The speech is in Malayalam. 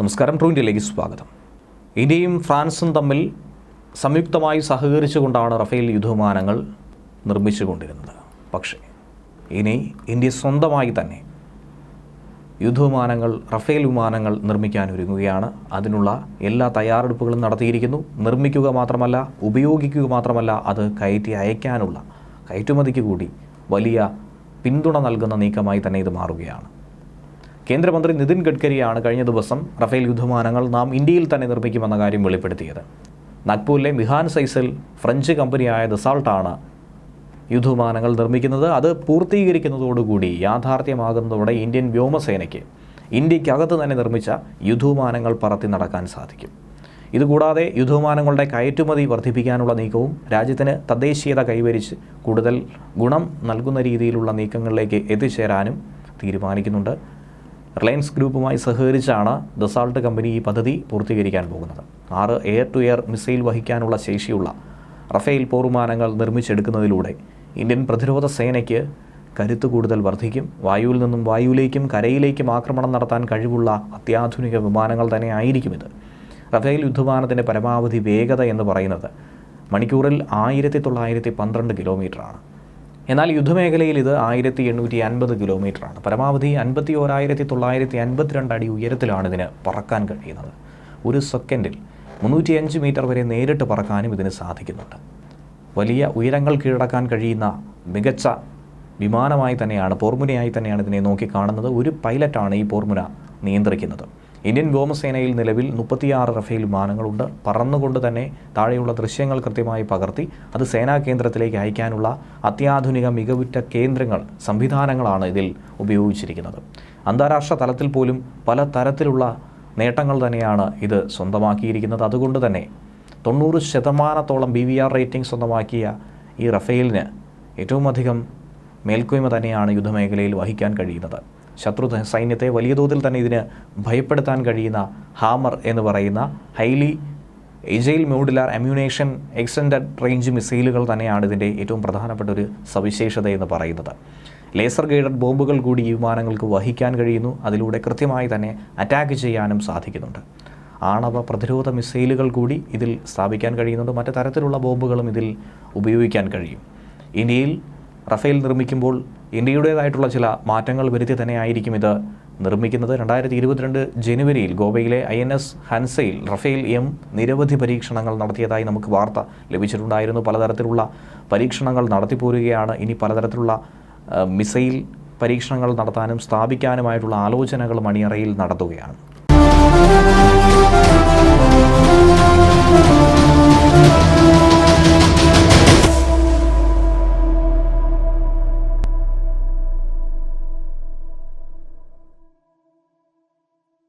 നമസ്കാരം ട്രൂ ഇന്ത്യയിലേക്ക് സ്വാഗതം. ഇന്ത്യയും ഫ്രാൻസും തമ്മിൽ സംയുക്തമായി സഹകരിച്ചുകൊണ്ടാണ് റഫേൽ യുദ്ധവിമാനങ്ങൾ നിർമ്മിച്ചുകൊണ്ടിരുന്നത്. പക്ഷേ ഇനി ഇന്ത്യ സ്വന്തമായി തന്നെ യുദ്ധവിമാനങ്ങൾ റഫേൽ വിമാനങ്ങൾ നിർമ്മിക്കാൻ ഒരുങ്ങുകയാണ്. അതിനുള്ള എല്ലാ തയ്യാറെടുപ്പുകളും നടത്തിയിരിക്കുന്നു. നിർമ്മിക്കുക മാത്രമല്ല ഉപയോഗിക്കുക മാത്രമല്ല അത് കയറ്റി അയക്കാനുള്ള കയറ്റുമതിക്ക് കൂടി വലിയ പിന്തുണ നൽകുന്ന നീക്കമായി തന്നെ ഇത് മാറുകയാണ്. കേന്ദ്രമന്ത്രി നിതിൻ ഗഡ്കരിയാണ് കഴിഞ്ഞ ദിവസം റഫേൽ യുദ്ധമാനങ്ങൾ നാം ഇന്ത്യയിൽ തന്നെ നിർമ്മിക്കുമെന്ന കാര്യം വെളിപ്പെടുത്തിയത്. നാഗ്പൂരിലെ മിഹാൻ സൈസിൽ ഫ്രഞ്ച് കമ്പനിയായ ദസാൾട്ടാണ് യുദ്ധവിമാനങ്ങൾ നിർമ്മിക്കുന്നത്. അത് പൂർത്തീകരിക്കുന്നതോടുകൂടി യാഥാർത്ഥ്യമാകുന്നതോടെ ഇന്ത്യൻ വ്യോമസേനയ്ക്ക് ഇന്ത്യക്കകത്ത് തന്നെ നിർമ്മിച്ച യുദ്ധവിമാനങ്ങൾ പറത്തി നടക്കാൻ സാധിക്കും. ഇതുകൂടാതെ യുദ്ധവിമാനങ്ങളുടെ കയറ്റുമതി വർദ്ധിപ്പിക്കാനുള്ള നീക്കവും രാജ്യത്തിന് തദ്ദേശീയത കൈവരിച്ച് കൂടുതൽ ഗുണം നൽകുന്ന രീതിയിലുള്ള നീക്കങ്ങളിലേക്ക് എത്തിച്ചേരാനും തീരുമാനിക്കുന്നുണ്ട്. റിലയൻസ് ഗ്രൂപ്പുമായി സഹകരിച്ചാണ് ദസാൾട്ട് കമ്പനി ഈ പദ്ധതി പൂർത്തീകരിക്കാൻ പോകുന്നത്. ആറ് എയർ ടു എയർ മിസൈൽ വഹിക്കാനുള്ള ശേഷിയുള്ള റഫേൽ പോർവിമാനങ്ങൾ നിർമ്മിച്ചെടുക്കുന്നതിലൂടെ ഇന്ത്യൻ പ്രതിരോധ സേനയ്ക്ക് കരുത്ത് കൂടുതൽ വർദ്ധിക്കും. വായുവിൽ നിന്നും വായുവിലേക്കും കരയിലേക്കും ആക്രമണം നടത്താൻ കഴിവുള്ള അത്യാധുനിക വിമാനങ്ങൾ തന്നെ ആയിരിക്കും ഇത്. റഫേൽ യുദ്ധവിമാനത്തിന്റെ പരമാവധി വേഗത എന്ന് പറയുന്നത് മണിക്കൂറിൽ ആയിരത്തി തൊള്ളായിരത്തി പന്ത്രണ്ട് കിലോമീറ്ററാണ്. എന്നാൽ യുദ്ധമേഖലയിൽ ഇത് ആയിരത്തി എണ്ണൂറ്റി അൻപത് കിലോമീറ്ററാണ്. പരമാവധി അൻപത്തി ഓരായിരത്തി തൊള്ളായിരത്തി അൻപത്തിരണ്ട് അടി ഉയരത്തിലാണ് ഇതിന് പറക്കാൻ കഴിയുന്നത്. ഒരു സെക്കൻഡിൽ മുന്നൂറ്റിയഞ്ച് മീറ്റർ വരെ നേരിട്ട് പറക്കാനും ഇതിന് സാധിക്കുന്നുണ്ട്. വലിയ ഉയരങ്ങൾ കീഴടക്കാൻ കഴിയുന്ന മികച്ച വിമാനമായി തന്നെയാണ് പോർമുനയായി തന്നെയാണ് ഇതിനെ നോക്കി കാണുന്നത്. ഒരു പൈലറ്റാണ് ഈ പോർമുന നിയന്ത്രിക്കുന്നത്. ഇന്ത്യൻ വ്യോമസേനയിൽ നിലവിൽ മുപ്പത്തിയാറ് റഫേൽ വിമാനങ്ങളുണ്ട്. പറന്നുകൊണ്ട് തന്നെ താഴെയുള്ള ദൃശ്യങ്ങൾ കൃത്യമായി പകർത്തി അത് സേനാ കേന്ദ്രത്തിലേക്ക് അയക്കാനുള്ള അത്യാധുനിക മികവുറ്റ കേന്ദ്രങ്ങൾ സംവിധാനങ്ങളാണ് ഇതിൽ ഉപയോഗിച്ചിരിക്കുന്നത്. അന്താരാഷ്ട്ര തലത്തിൽ പോലും പല തരത്തിലുള്ള നേട്ടങ്ങൾ തന്നെയാണ് ഇത് സ്വന്തമാക്കിയിരിക്കുന്നത്. അതുകൊണ്ട് തന്നെ തൊണ്ണൂറ് ശതമാനത്തോളം ബി വി ആർ റേറ്റിംഗ് സ്വന്തമാക്കിയ ഈ റഫേലിന് ഏറ്റവും അധികം മേൽക്കോയ്മ തന്നെയാണ് യുദ്ധമേഖലയിൽ വഹിക്കാൻ കഴിയുന്നത്. ശത്രു സൈന്യത്തെ വലിയ തോതിൽ തന്നെ ഇതിന് ഭയപ്പെടുത്താൻ കഴിയുന്ന ഹാമർ എന്ന് പറയുന്ന highly agile modular ammunition extended range മിസൈലുകൾ തന്നെയാണ് ഇതിന്റെ ഏറ്റവും പ്രധാനപ്പെട്ട ഒരു സവിശേഷത എന്ന് പറയുന്നത്. ലേസർ ഗൈഡഡ് ബോംബുകൾ കൂടി ഈ വിമാനങ്ങൾക്ക് വഹിക്കാൻ കഴിയുന്നു. അതിലൂടെ കൃത്യമായി തന്നെ അറ്റാക്ക് ചെയ്യാനും സാധിക്കുന്നുണ്ട്. ആണവ പ്രതിരോധ മിസൈലുകൾ കൂടി ഇതിൽ സ്ഥാപിക്കാൻ കഴിയുന്നുണ്ട്. മറ്റു തരത്തിലുള്ള ബോംബുകളും ഇതിൽ ഉപയോഗിക്കാൻ കഴിയും. ഇന്ത്യയിൽ റഫേൽ നിർമ്മിക്കുമ്പോൾ ഇന്ത്യയുടേതായിട്ടുള്ള ചില മാറ്റങ്ങൾ വരുത്തി തന്നെയായിരിക്കും ഇത്. നിർമ്മിക്കുന്നത് രണ്ടായിരത്തി ഇരുപത്തിരണ്ട് ജനുവരിയിൽ ഗോവയിലെ ഐ എൻ എസ് ഹൻസയിൽ റഫേൽ എം നിരവധി പരീക്ഷണങ്ങൾ നടത്തിയതായി നമുക്ക് വാർത്ത ലഭിച്ചിട്ടുണ്ടായിരുന്നു. പലതരത്തിലുള്ള പരീക്ഷണങ്ങൾ നടത്തിപ്പോരുകയാണ്. ഇനി പലതരത്തിലുള്ള മിസൈൽ പരീക്ഷണങ്ങൾ നടത്താനും സ്ഥാപിക്കാനുമായിട്ടുള്ള ആലോചനകൾ മണിയറയിൽ നടത്തുകയാണ്.